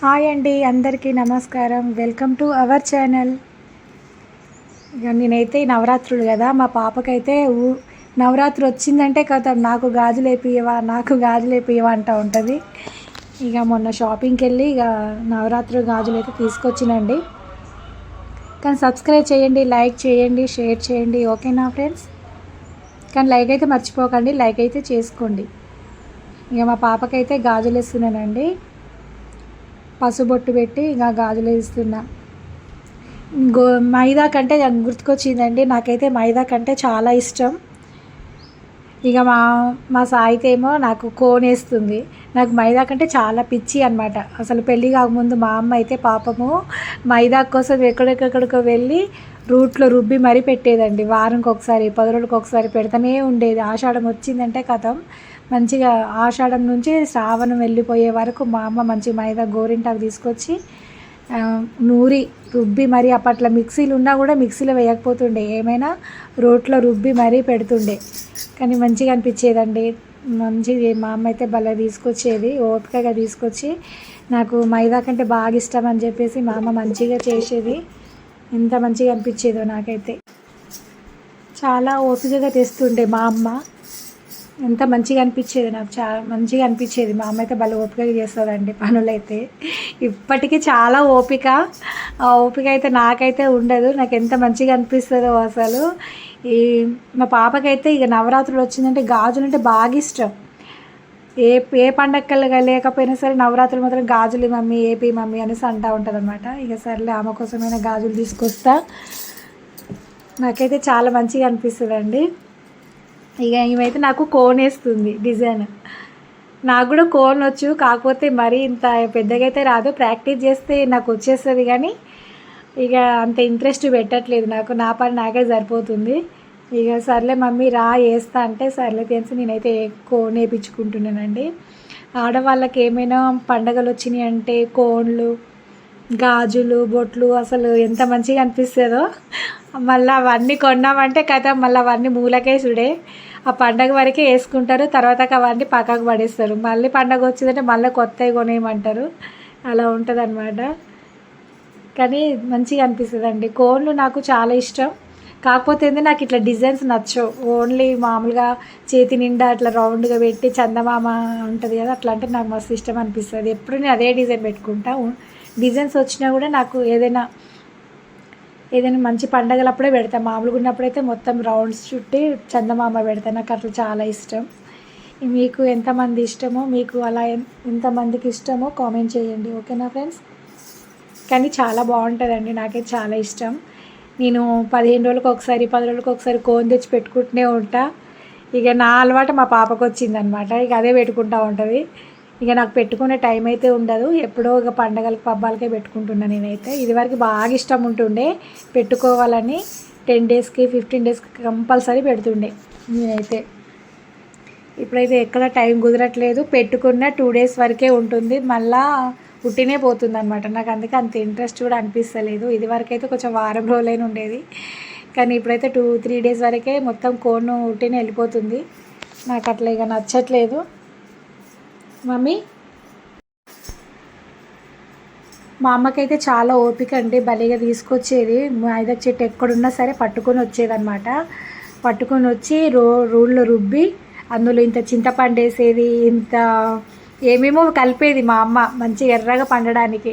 Hi అండి అందరికీ నమస్కారం. Welcome to our channel. ఇక నేనైతే నవరాత్రులు కదా మా పాపకైతే ఊ నవరాత్రి వచ్చిందంటే కదా నాకు గాజులు వేపియవా నాకు గాజులు వేపియవా అంటూ ఉంటుంది. ఇక మొన్న షాపింగ్కి వెళ్ళి ఇక నవరాత్రి గాజులు అయితే తీసుకొచ్చినండి. కానీ సబ్స్క్రైబ్ చేయండి లైక్ చేయండి షేర్ చేయండి. ఓకేనా ఫ్రెండ్స్? కానీ లైక్ అయితే మర్చిపోకండి లైక్ అయితే చేసుకోండి. ఇక మా పాపకైతే గాజులు వేస్తున్నానండి పసుబొట్టు పెట్టి ఇంకా గాజులు వేస్తున్నా. గో మైదా కంటే నాకు గుర్తుకొచ్చిందండి నాకైతే మైదా కంటే చాలా ఇష్టం. ఇక మా మా సాయితే ఏమో నాకు కోనేస్తుంది. నాకు మైదా కంటే చాలా పిచ్చి అనమాట అసలు పెళ్ళి కాకముందు మా అమ్మ అయితే పాపము మైదా కోసం ఎక్కడెక్కడికో వెళ్ళి రూట్లో రుబ్బి మరీ పెట్టేదండి. వారంకి ఒకసారి పది రోజులకు ఒకసారి పెడతానే ఉండేది. ఆషాఢం వచ్చిందంటే కథం. మంచిగా ఆషాఢం నుంచి శ్రావణం వెళ్ళిపోయే వరకు మా అమ్మ మంచి మైదా గోరింటాకు తీసుకొచ్చి నూరి రుబ్బి మరీ అప్పట్లో మిక్సీలు ఉన్నా కూడా మిక్సీలో వేయకపోతుండే. ఏమైనా రోట్లో రుబ్బి మరీ పెడుతుండే. కానీ మంచిగా అనిపించేదండి. మంచిది మా అమ్మ అయితే భలే తీసుకొచ్చేది. ఓపికగా తీసుకొచ్చి నాకు మైదా కంటే బాగా ఇష్టం అని చెప్పేసి మా అమ్మ మంచిగా చేసేది. ఎంత మంచిగా అనిపించేదో నాకైతే. చాలా ఓపికగా తెస్తుండే మా అమ్మ. ఎంత మంచిగా అనిపించేది నాకు చాలా మంచిగా అనిపించేది. మా అమ్మ అయితే భలే ఓపిక చేస్తుందండి పనులైతే. ఇప్పటికీ చాలా ఓపిక. ఆ ఓపిక అయితే నాకైతే ఉండదు. నాకు ఎంత మంచిగా అనిపిస్తుందో అసలు. ఈ మా పాపకైతే ఇక నవరాత్రులు వచ్చిందంటే గాజులు అంటే బాగా ఇష్టం. ఏ ఏ పండగలు లేకపోయినా సరే నవరాత్రులు మాత్రం గాజులు మమ్మీ ఏపీ మమ్మీ అనేసి అంటూ ఉంటుంది అనమాట ఇక సర్లే ఆమె కోసమైనా గాజులు తీసుకొస్తా. నాకైతే చాలా మంచిగా అనిపిస్తుంది అండి ఇక ఇవైతే నాకు కోన్ వేస్తుంది డిజైన్. నాకు కూడా కోన్ వచ్చు కాకపోతే మరీ ఇంత పెద్దగా అయితే రాదు. ప్రాక్టీస్ చేస్తే నాకు వచ్చేస్తుంది కానీ ఇక అంత ఇంట్రెస్ట్ పెట్టట్లేదు నాకు. నా పని నాకే సరిపోతుంది. ఇక సర్లే మమ్మీ రా వేస్తా అంటే సర్లే తెలిసి నేనైతే కోన్ వేయించుకుంటున్నానండి ఆడవాళ్ళకి ఏమైనా పండగలు వచ్చినాయి అంటే కోన్లు గాజులు బొట్లు అసలు ఎంత మంచిగా అనిపిస్తుందో. మళ్ళీ అవన్నీ కొన్నామంటే కదా మళ్ళీ అవన్నీ మూలకేసుడే ఆ పండగ వరకే వేసుకుంటారు తర్వాత అవన్నీ పక్కకు పడేస్తారు. మళ్ళీ పండగ వచ్చిందంటే మళ్ళీ కొత్తవి కొనేయమంటారు. అలా ఉంటుంది అనమాట కానీ మంచిగా అనిపిస్తుంది అండి కోన్లు నాకు చాలా ఇష్టం. కాకపోతే ఏంది నాకు ఇట్లా డిజైన్స్ నచ్చవు. ఓన్లీ మామూలుగా చేతి నిండా అట్లా రౌండ్గా పెట్టి చందమామ ఉంటుంది కదా అట్లా అంటే నాకు మస్తు ఇష్టం అనిపిస్తుంది. ఎప్పుడు నేను అదే డిజైన్ పెట్టుకుంటా. డిజైన్స్ వచ్చినా కూడా నాకు ఏదైనా ఏదైనా మంచి పండగలప్పుడే పెడతా. మామూలుగా ఉన్నప్పుడైతే మొత్తం రౌండ్స్ చుట్టి చందమామ పెడతా. నాకు అట్లా చాలా ఇష్టం. మీకు ఎంతమంది ఇష్టమో మీకు అలా ఎంతమందికి ఇష్టమో కామెంట్ చేయండి. ఓకేనా ఫ్రెండ్స్? కానీ చాలా బాగుంటుందండి. నాకైతే చాలా ఇష్టం. నేను పదిహేను రోజులకు ఒకసారి పది రోజులకు ఒకసారి కోన్ తెచ్చి పెట్టుకుంటూనే ఉంటా. ఇక నా అలవాటు మా పాపకు వచ్చిందనమాట ఇక అదే పెట్టుకుంటా ఉంటుంది. ఇక నాకు పెట్టుకునే టైం అయితే ఉండదు. ఎప్పుడో ఒక పండగలకు పబ్బాలకే పెట్టుకుంటున్నా నేనైతే. ఇదివరకు బాగా ఇష్టం ఉంటుండే పెట్టుకోవాలని. టెన్ డేస్కి ఫిఫ్టీన్ డేస్కి కంపల్సరీ పెడుతుండే నేనైతే. ఇప్పుడైతే ఎక్కడ టైం కుదరట్లేదు. పెట్టుకున్న టూ డేస్ వరకే ఉంటుంది. మళ్ళా పుట్టినే పోతుంది అనమాట నాకు అందుకే అంత ఇంట్రెస్ట్ కూడా అనిపిస్తలేదు. ఇది వరకైతే కొంచెం వారం రోజులైన ఉండేది. కానీ ఇప్పుడైతే టూ త్రీ డేస్ వరకే మొత్తం కోన్ ఉట్టినే వెళ్ళిపోతుంది. నాకు అట్లా ఇక నచ్చట్లేదు. మమ్మీ? మా అమ్మకైతే చాలా ఓపిక అండి భలేగా తీసుకొచ్చేది. మైదా చెట్టు ఎక్కడున్నా సరే పట్టుకొని వచ్చేదన్నమాట. పట్టుకొని వచ్చి రో రోళ్ళు రుబ్బి అందులో ఇంత చింతపండు వేసేది ఇంత ఏమేమో కలిపేది మా అమ్మ మంచి ఎర్రగా పండడానికి.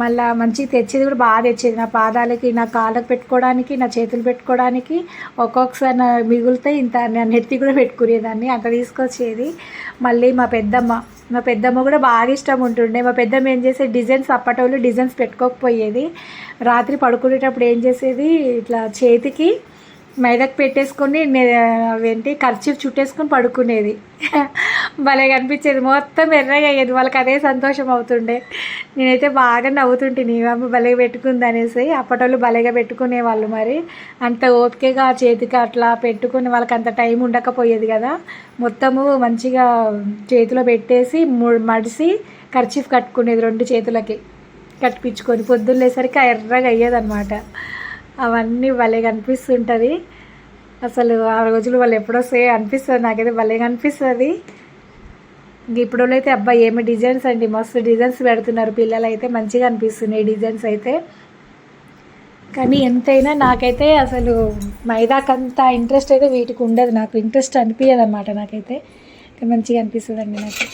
మళ్ళీ మంచి తెచ్చేది కూడా బాగా తెచ్చేది. నా పాదాలకి నా కాళ్ళకు పెట్టుకోవడానికి నా చేతులు పెట్టుకోవడానికి ఒక్కొక్కసారి నా మిగులుతే ఇంత నా నెత్తి కూడా పెట్టుకునేదాన్ని అంత తీసుకొచ్చేది. మళ్ళీ మా పెద్దమ్మ మా పెద్దమ్మ కూడా బాగా ఇష్టం ఉంటుండే. మా పెద్దమ్మ ఏం చేసేది? డిజైన్స్ అప్పటోళ్ళు డిజైన్స్ పెట్టుకోకపోయేది. రాత్రి పడుకునేటప్పుడు ఏం చేసేది? ఇట్లా చేతికి మైదాకి పెట్టేసుకొని అవేంటి ఖర్చీఫ్ చుట్టేసుకొని పడుకునేది. భలే కనిపించేది. మొత్తం ఎర్రగా అయ్యేది. వాళ్ళకి అదే సంతోషం అవుతుండే. నేనైతే బాగా నవ్వుతుంటే నీ అమ్మ భలేగా పెట్టుకుంది అనేసి. అప్పటోళ్ళు భలేగా పెట్టుకునే వాళ్ళు మరి. అంత ఓపికగా చేతికి అట్లా పెట్టుకుని వాళ్ళకి అంత టైం ఉండకపోయేది కదా. మొత్తము మంచిగా చేతిలో పెట్టేసి మడిసి ఖర్చీఫ్ కట్టుకునేది రెండు చేతులకి. కట్టిపించుకొని పొద్దున్న లేసరికి ఆ ఎర్రగా అయ్యేదన్నమాట. అవన్నీ భలే కనిపిస్తుంటుంది. అసలు ఆ రోజులు వాళ్ళు ఎప్పుడొస్తే అనిపిస్తుంది నాకైతే భలేగా అనిపిస్తుంది ఇప్పుడు అయితే అబ్బాయి ఏమి డిజైన్స్ అండి మస్తు డిజైన్స్ పెడుతున్నారు. పిల్లలు అయితే మంచిగా అనిపిస్తున్నాయి డిజైన్స్ అయితే. కానీ ఎంతైనా నాకైతే అసలు మైదాకంత ఇంట్రెస్ట్ అయితే వీటికి ఉండదు. నాకు ఇంట్రెస్ట్ అనిపించదు అనమాట నాకైతే మంచిగా అనిపిస్తుంది అండి నాకు.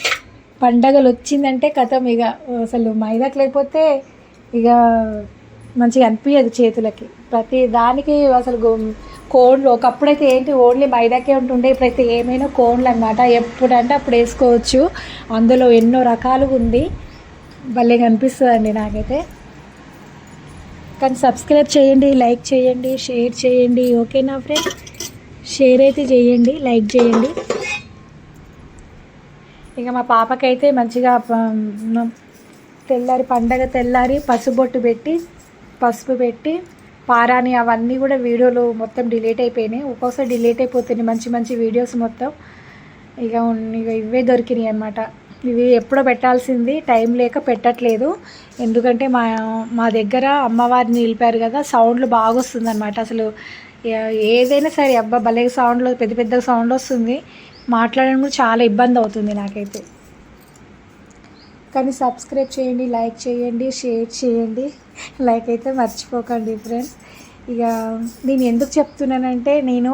పండగలు వచ్చిందంటే కథం ఇక అసలు మైదాకు లేకపోతే ఇక మంచిగా అనిపించదు చేతులకి. ప్రతి దానికి అసలు కోన్లు ఒకప్పుడైతే ఏంటి ఓన్లీ మైదాకే ఉంటుండే ఇప్పుడైతే ఏమైనా కోన్లు అనమాట ఎప్పుడంటే అప్పుడు వేసుకోవచ్చు. అందులో ఎన్నో రకాలుగా ఉంది. భలే కనిపిస్తుందండి నాకైతే. కానీ సబ్స్క్రైబ్ చేయండి లైక్ చేయండి షేర్ చేయండి. ఓకేనా ఫ్రెండ్ షేర్ అయితే చేయండి లైక్ చేయండి. ఇక మా పాపకైతే మంచిగా తెల్లారి పండగ తెల్లారి పసుబొట్టు పెట్టి పసుపు పెట్టి పారాని అవన్నీ కూడా వీడియోలు మొత్తం డిలీట్ అయిపోయినాయి. ఒక్కోసారి డిలీట్ అయిపోతున్నాయి మంచి మంచి వీడియోస్ మొత్తం. ఇక ఇక ఇవే దొరికినాయి అనమాట ఇవి ఎప్పుడో పెట్టాల్సింది. టైం లేక పెట్టట్లేదు. ఎందుకంటే మా మా దగ్గర అమ్మవారిని నిలిపారు కదా సౌండ్లు బాగా వస్తుంది అనమాట అసలు ఏదైనా సరే అబ్బా భలే సౌండ్లో పెద్ద పెద్ద సౌండ్ వస్తుంది. మాట్లాడడం కూడా చాలా ఇబ్బంది అవుతుంది నాకైతే. కానీ సబ్స్క్రైబ్ చేయండి లైక్ చేయండి షేర్ చేయండి. లైక్ అయితే మర్చిపోకండి ఫ్రెండ్స్ ఇక నేను ఎందుకు చెప్తున్నానంటే నేను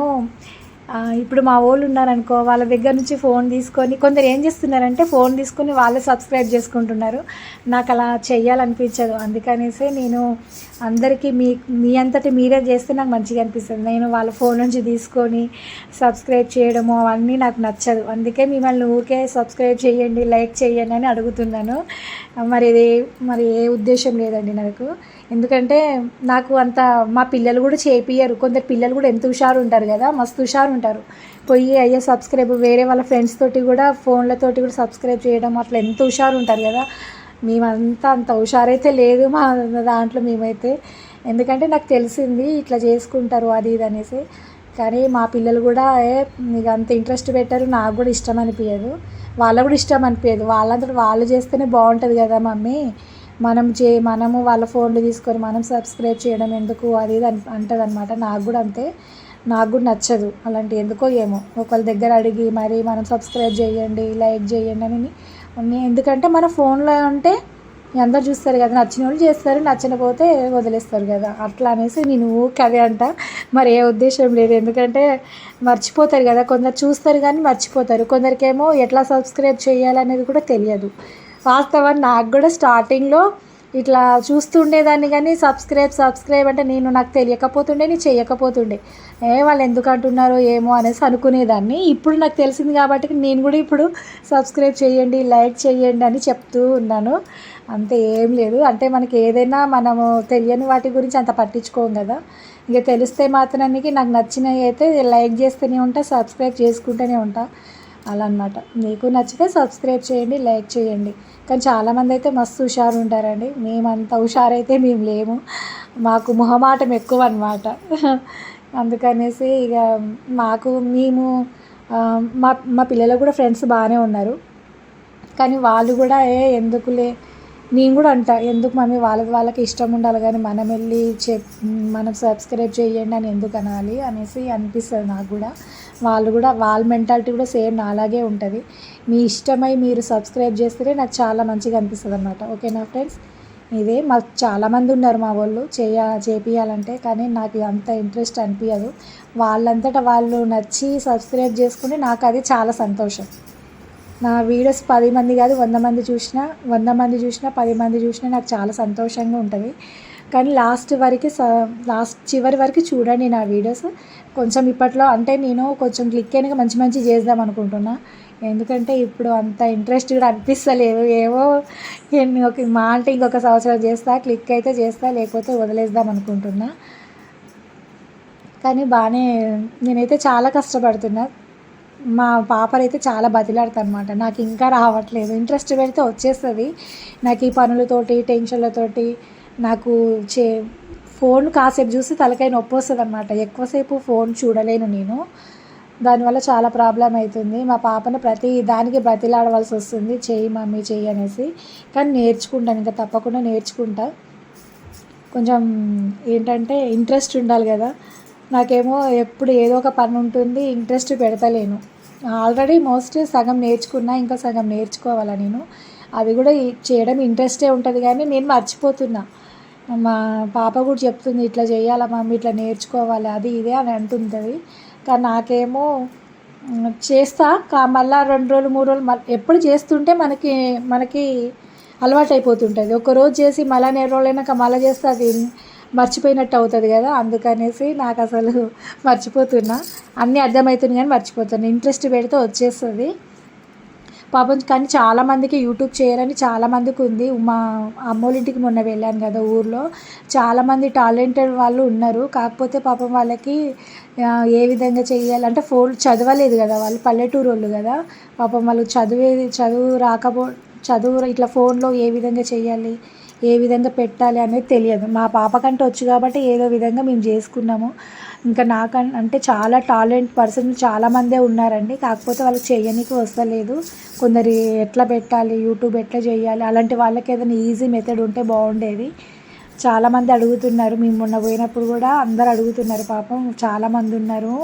ఇప్పుడు మా వాళ్ళు ఉన్నారనుకో వాళ్ళ దగ్గర నుంచి ఫోన్ తీసుకొని కొందరు ఏం చేస్తున్నారంటే ఫోన్ తీసుకొని వాళ్ళే సబ్స్క్రైబ్ చేసుకుంటున్నారు. నాకు అలా చెయ్యాలనిపించదు. అందుకనేసే నేను అందరికీ మీ మీ అంతటి మీరే చేస్తే నాకు మంచిగా అనిపిస్తుంది. నేను వాళ్ళ ఫోన్ నుంచి తీసుకొని సబ్స్క్రైబ్ చేయడము అవన్నీ నాకు నచ్చదు. అందుకే మిమ్మల్ని ఊరికే సబ్స్క్రైబ్ చేయండి లైక్ చేయండి అని అడుగుతున్నాను. మరి ఇది మరి ఏ ఉద్దేశం లేదండి నాకు. ఎందుకంటే నాకు అంత మా పిల్లలు కూడా చేపియ్యరు. కొందరు పిల్లలు కూడా ఎంత హుషారు ఉంటారు కదా మస్తు హుషారు ఉంటారు. పోయి అయ్యే సబ్స్క్రైబ్ వేరే వాళ్ళ ఫ్రెండ్స్ తోటి కూడా ఫోన్లతోటి కూడా సబ్స్క్రైబ్ చేయడం అట్లా ఎంత హుషారు ఉంటారు కదా. మేమంతా అంత హుషారైతే లేదు మా దాంట్లో మేమైతే. ఎందుకంటే నాకు తెలిసింది ఇట్లా చేసుకుంటారు అది ఇది అనేసి. కానీ మా పిల్లలు కూడా ఏ ఇక అంత ఇంట్రెస్ట్ పెట్టారు నాకు కూడా ఇష్టం అనిపించదు వాళ్ళకు కూడా ఇష్టం అనిపించదు వాళ్ళంతటి వాళ్ళు చేస్తేనే బాగుంటుంది కదా మమ్మీ. మనం చే మనము వాళ్ళ ఫోన్లు తీసుకొని మనం సబ్స్క్రైబ్ చేయడం ఎందుకు? అది ఇది అని అంటది అనమాట నాకు కూడా అంతే. నాకు కూడా నచ్చదు అలాంటి ఎందుకో ఏమో. ఒకళ్ళ దగ్గర అడిగి మరి మనం సబ్స్క్రైబ్ చేయండి లైక్ చేయండి అని అన్నీ ఎందుకంటే మన ఫోన్లో ఉంటే అందరు చూస్తారు కదా నచ్చిన వాళ్ళు చేస్తారు నచ్చకపోతే వదిలేస్తారు కదా. అట్లా అనేసి నేను కదే అంట. మరి ఏ ఉద్దేశం లేదు. ఎందుకంటే మర్చిపోతారు కదా కొందరు చూస్తారు కానీ మర్చిపోతారు. కొందరికేమో ఎట్లా సబ్స్క్రైబ్ చేయాలనేది కూడా తెలియదు. వాస్తవం నాకు కూడా స్టార్టింగ్లో ఇట్లా చూస్తుండేదాన్ని కానీ సబ్స్క్రైబ్ సబ్స్క్రైబ్ అంటే నేను నాకు తెలియకపోతుండే నేను చేయకపోతుండే. ఏ వాళ్ళు ఎందుకు అంటున్నారో ఏమో అనేసి అనుకునేదాన్ని. ఇప్పుడు నాకు తెలిసింది కాబట్టి నేను కూడా ఇప్పుడు సబ్స్క్రైబ్ చేయండి లైక్ చేయండి అని చెప్తూ ఉన్నాను. అంతే ఏం లేదు. అంటే మనకి ఏదైనా మనము తెలియని వాటి గురించి అంత పట్టించుకోం కదా. ఇక తెలిస్తే మాత్రానికి నాకు నచ్చినవి అయితే లైక్ చేస్తూనే ఉంటా సబ్స్క్రైబ్ చేసుకుంటూనే ఉంటా. అలా అనమాట మీకు నచ్చితే సబ్స్క్రైబ్ చేయండి లైక్ చేయండి. కానీ చాలామంది అయితే మస్తు హుషారు ఉంటారండి. మేమంత హుషారైతే మేము లేము. మాకు మొహమాటం ఎక్కువ అనమాట అందుకనేసి ఇక మాకు మేము మా మా పిల్లలు కూడా ఫ్రెండ్స్ బాగానే ఉన్నారు. కానీ వాళ్ళు కూడా ఏ ఎందుకులే? నేను కూడా అంట ఎందుకు మమ్మీ వాళ్ళకి వాళ్ళకి ఇష్టం ఉండాలి కానీ మనం వెళ్ళి చెప్ మనం సబ్స్క్రైబ్ చేయండి అని ఎందుకు అనాలి అనేసి అనిపిస్తుంది నాకు కూడా. వాళ్ళు కూడా వాళ్ళ మెంటాలిటీ కూడా సేమ్ నాలాగే ఉంటుంది. మీ ఇష్టమై మీరు సబ్స్క్రైబ్ చేస్తేనే నాకు చాలా మంచిగా అనిపిస్తుంది అనమాట ఓకేనా ఫ్రెండ్స్ ఇదే మాకు చాలామంది ఉన్నారు మా వాళ్ళు చేయ చేపియాలంటే కానీ నాకు అంత ఇంట్రెస్ట్ అనిపించదు వాళ్ళంతటా వాళ్ళు నచ్చి సబ్స్క్రైబ్ చేసుకుంటే నాకు అది చాలా సంతోషం. నా వీడియోస్ పది మంది కాదు వంద మంది చూసినా వంద మంది చూసినా పది మంది చూసినా నాకు చాలా సంతోషంగా ఉంటుంది. కానీ లాస్ట్ వరకు స లాస్ట్ చివరి వరకు చూడండి నా వీడియోస్. కొంచెం ఇప్పట్లో అంటే నేను కొంచెం క్లిక్ అయినగా మంచి మంచి చేద్దాం అనుకుంటున్నా. ఎందుకంటే ఇప్పుడు అంత ఇంట్రెస్ట్ కూడా అనిపిస్తలేదు. ఏవో ఒక మా అంటే ఇంకొక సంవత్సరం చేస్తా క్లిక్ అయితే చేస్తా లేకపోతే వదిలేద్దాం అనుకుంటున్నా. కానీ బాగానే నేనైతే చాలా కష్టపడుతున్నా. మా పాపలైతే చాలా బతిలాడతానమాట నాకు ఇంకా రావట్లేదు. ఇంట్రెస్ట్ పెడితే వచ్చేస్తుంది. నాకు ఈ పనులతోటి టెన్షన్లతోటి నాకు చే ఫోన్ కాసేపు చూసి తలకాయ నొప్పి వస్తుంది అనమాట ఎక్కువసేపు ఫోన్ చూడలేను నేను. దానివల్ల చాలా ప్రాబ్లం అవుతుంది మా పాపను ప్రతి దానికి బ్రతిలాడవలసి వస్తుంది. చెయ్యి మమ్మీ చెయ్యి అనేసి. కానీ నేర్చుకుంటాను. ఇంకా తప్పకుండా నేర్చుకుంటా. కొంచెం ఏంటంటే ఇంట్రెస్ట్ ఉండాలి కదా. నాకేమో ఎప్పుడు ఏదో ఒక పని ఉంటుంది ఇంట్రెస్ట్ పెడతలేను. ఆల్రెడీ మోస్ట్ సగం నేర్చుకున్నా ఇంకా సగం నేర్చుకోవాలా నేను. అది కూడా చేయడం ఇంట్రెస్టే ఉంటుంది కానీ నేను మర్చిపోతున్నా. మా పాప కూడా చెప్తుంది ఇట్లా చేయాలా మమ్మీ ఇట్లా నేర్చుకోవాలి అది ఇదే అని అంటుంటుంది. కానీ నాకేమో చేస్తా కా మళ్ళా రెండు రోజులు మూడు రోజులు ఎప్పుడు చేస్తుంటే మనకి మనకి అలవాటు అయిపోతుంటుంది ఒక రోజు చేసి మళ్ళా నెల రోజులైనాక మళ్ళీ చేస్తే అది మర్చిపోయినట్టు అవుతుంది కదా. అందుకనేసి నాకు అసలు మర్చిపోతున్నా. అన్నీ అర్థమవుతుంది కానీ మర్చిపోతున్నా. ఇంట్రెస్ట్ పెడితే వచ్చేస్తుంది. పాపం కానీ చాలామందికి యూట్యూబ్ చేయరని చాలామందికి ఉంది. మా అమ్మోలింటికి మొన్న వెళ్ళాను కదా ఊర్లో. చాలామంది టాలెంటెడ్ వాళ్ళు ఉన్నారు. కాకపోతే పాపం వాళ్ళకి ఏ విధంగా చేయాలి అంటే ఫోన్ చదవలేదు కదా వాళ్ళు పల్లెటూరు వాళ్ళు కదా. పాపం వాళ్ళు చదివేది చదువు రాకపో చదువు ఇట్లా ఫోన్లో ఏ విధంగా చేయాలి? ఏ విధంగా పెట్టాలి అనేది తెలియదు. మా పాపకంటే వచ్చు కాబట్టి ఏదో విధంగా మేము చేసుకున్నాము. ఇంకా నాకు అంటే చాలా టాలెంట్ పర్సన్ చాలామందే ఉన్నారండి. కాకపోతే వాళ్ళకి చేయనీకి వస్తలేదు. కొందరు ఎట్లా పెట్టాలి యూట్యూబ్ ఎట్లా చేయాలి అలాంటి వాళ్ళకి ఏదైనా ఈజీ మెథడ్ ఉంటే బాగుండేది. చాలామంది అడుగుతున్నారు. మేము మొన్న పోయినప్పుడు కూడా అందరు అడుగుతున్నారు. పాపం చాలామంది ఉన్నారు.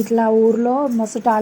ఇట్లా ఊర్లో మస్తు టాలెంట్